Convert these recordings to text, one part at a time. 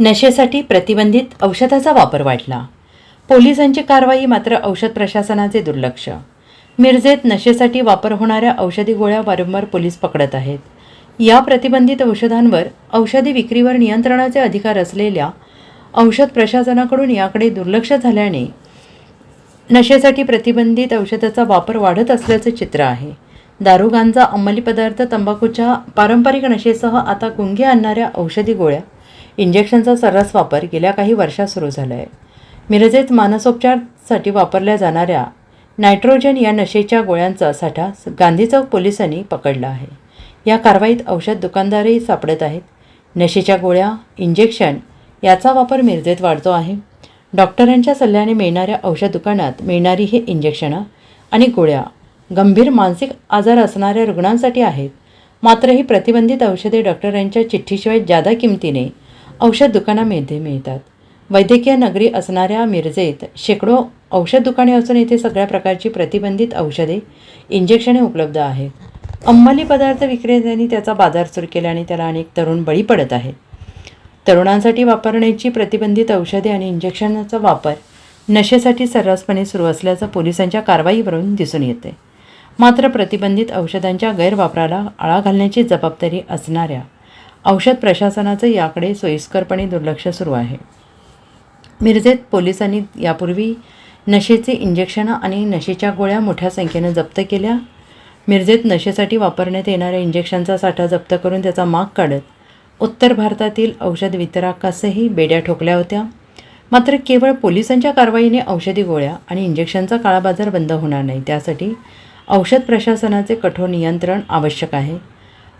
नशेसाठी प्रतिबंधित औषधाचा वापर वाढला. पोलिसांची कारवाई मात्र औषध प्रशासनाचे दुर्लक्ष. मिरजेत नशेसाठी वापर होणाऱ्या औषधी गोळ्या वारंवार पोलीस पकडत आहेत. या प्रतिबंधित औषधांवर औषधी विक्रीवर नियंत्रणाचे अधिकार असलेल्या औषध प्रशासनाकडून याकडे दुर्लक्ष झाल्याने नशेसाठी प्रतिबंधित औषधाचा वापर वाढत असल्याचं चित्र आहे. दारुगांचा अंमली पदार्थ तंबाखूच्या पारंपरिक नशेसह आता गुंगे आणणाऱ्या औषधी गोळ्या इंजेक्शनचा सर्रास वापर गेल्या काही वर्षात सुरू झाला आहे मिरजेत मानसोपचारसाठी वापरल्या जाणाऱ्या नायट्रोजन या नशेच्या गोळ्यांचा साठा गांधी चौक पोलिसांनी पकडला आहे. या कारवाईत औषध दुकानदारही सापडत आहेत. नशेच्या गोळ्या इंजेक्शन याचा वापर मिरजेत वाढतो आहे. डॉक्टरांच्या सल्ल्याने मिळणाऱ्या औषध दुकानात मिळणारी ही इंजेक्शनं आणि गोळ्या गंभीर मानसिक आजार असणाऱ्या रुग्णांसाठी आहेत. मात्र ही प्रतिबंधित औषधे डॉक्टरांच्या चिठ्ठीशिवाय जादा किमतीने औषध दुकानामध्ये मिळतात. वैद्यकीय नगरी असणाऱ्या मिरजेत शेकडो औषध दुकाने असून येथे सगळ्या प्रकारची प्रतिबंधित औषधे इंजेक्शने उपलब्ध आहेत. अंमली पदार्थ विक्रेत्यांनी त्याचा बाजार सुरू केल्याने त्याला अनेक तरुण बळी पडत आहेत. तरुणांसाठी वापरण्याची प्रतिबंधित औषधे आणि इंजेक्शनचा वापर नशेसाठी सर्रासपणे सुरू असल्याचं पोलिसांच्या कारवाईवरून दिसून येते. मात्र प्रतिबंधित औषधांच्या गैरवापराला आळा घालण्याची जबाबदारी असणाऱ्या औषध प्रशासनाचं याकडे सोयीस्करपणे दुर्लक्ष सुरू आहे. मिरजेत पोलिसांनी यापूर्वी नशेचे इंजेक्शनं आणि नशेच्या गोळ्या मोठ्या संख्येनं जप्त केल्या. मिरजेत नशेसाठी वापरण्यात येणाऱ्या इंजेक्शनचा साठा जप्त करून त्याचा माग काढत उत्तर भारतातील औषध वितरकासही बेड्या ठोकल्या होत्या. मात्र केवळ पोलिसांच्या कारवाईने औषधी गोळ्या आणि इंजेक्शनचा काळाबाजार बंद होणार नाही. त्यासाठी औषध प्रशासनाचे कठोर नियंत्रण आवश्यक आहे.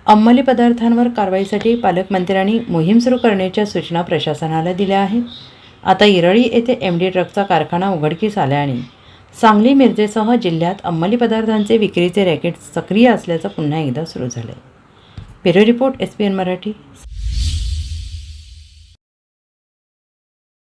अंमली पदार्थांवर कारवाईसाठी पालकमंत्र्यांनी मोहीम सुरू करण्याच्या सूचना प्रशासनाला दिल्या आहेत. आता इरळी येथे एम डी ट्रकचा कारखाना उघडकीस आल्याने सांगली मिरजेसह जिल्ह्यात अंमली पदार्थांचे विक्रीचे रॅकेट सक्रिय असल्याचं पुन्हा एकदा सुरू झालं आहे bureau report S P N Marathi.